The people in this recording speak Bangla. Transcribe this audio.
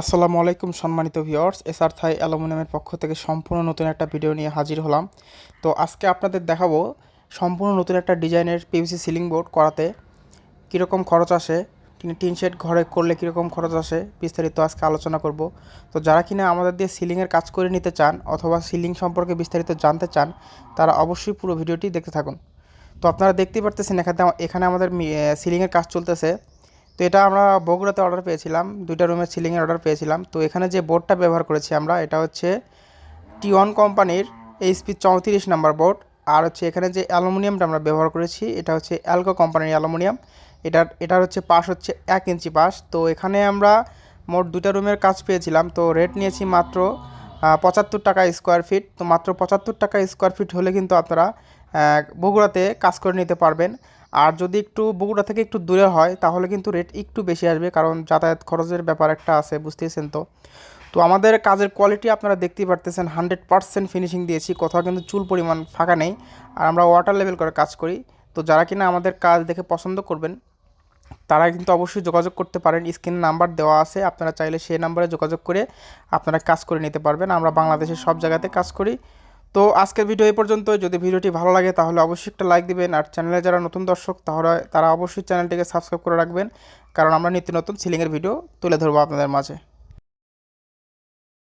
আসসালামু আলাইকুম সম্মানিত ভিউয়ার্স এসআর থাই অ্যালুমিনিয়ামের পক্ষ থেকে সম্পূর্ণ নতুন একটা ভিডিও নিয়ে হাজির হলাম। তো আজকে আপনাদের দেখাবো সম্পূর্ণ নতুন একটা ডিজাইনের পিভিসি সিলিং বোর্ড করাতে কীরকম খরচ আসে টিন শেড ঘরে করলে কীরকম খরচ আসে, বিস্তারিত আজকে আলোচনা করব। তো যারা কিনা আমাদের দিয়ে সিলিংয়ের কাজ করে নিতে চান অথবা সিলিং সম্পর্কে বিস্তারিত জানতে চান, তারা অবশ্যই পুরো ভিডিওটি দেখতে থাকুন। তো আপনারা দেখতেই পারতেছেন এখানে এখানে আমাদের সিলিংয়ের কাজ চলতেছে। তো এটা আমরা বগুড়াতে অর্ডার পেয়েছিলাম। দুইটা রুমের সিলিংয়ের অর্ডার পেয়েছিলাম। তো এখানে যে বোর্ডটা ব্যবহার করেছি আমরা, এটা হচ্ছে টি ওয়ান কোম্পানির এইচপি চৌত্রিশ নাম্বার বোর্ড আর হচ্ছে এখানে যে অ্যালুমিনিয়ামটা আমরা ব্যবহার করেছি, এটা হচ্ছে অ্যালকো কোম্পানির অ্যালুমিনিয়াম। এটার এটার হচ্ছে পাশ হচ্ছে এক ইঞ্চি পাশ। তো এখানে আমরা মোট দুটা রুমের কাজ পেয়েছিলাম। তো রেট নিয়েছি মাত্র পঁচাত্তর টাকা স্কোয়ার ফিট তো মাত্র পঁচাত্তর টাকা স্কোয়ার ফিট হলে কিন্তু আপনারা বগুড়াতে কাজ করে নিতে পারবেন। আর যদি একটু বগুড়া থেকে একটু দূরে হয়, তাহলে কিন্তু রেট একটু বেশি আসবে, কারণ যাতায়াত খরচের ব্যাপার একটা আছে, বুঝতেছেন তো? তো আমাদের কাজের কোয়ালিটি আপনারা দেখতেই পারতেছেন হান্ড্রেড পার্সেন্ট ফিনিশিং দিয়েছি, কোথাও কিন্তু চুল পরিমাণ ফাঁকা নেই, আর আমরা ওয়াটার লেভেল করে কাজ করি। তো যারা কিনা আমাদের কাজ দেখে পছন্দ করবেন, তারা কিন্তু অবশ্যই যোগাযোগ করতে পারেন, স্ক্রিন নাম্বার দেওয়া আছে, আপনারা চাইলে সেই নাম্বারে যোগাযোগ করে আপনারা কাজ করে নিতে পারবেন। আমরা বাংলাদেশের সব জায়গাতে কাজ করি। তো আজকের ভিডিও এই পর্যন্ত। যদি ভিডিওটি ভালো লাগে, তাহলে অবশ্যই একটা লাইক দিবেন। আর চ্যানেলে যারা নতুন দর্শক, তাহলে তারা অবশ্যই চ্যানেলটিকে সাবস্ক্রাইব করে রাখবেন। কারণ আমরা নিত্য নতুন সিলিংয়ের ভিডিও তুলে ধরবো আপনাদের মাঝে।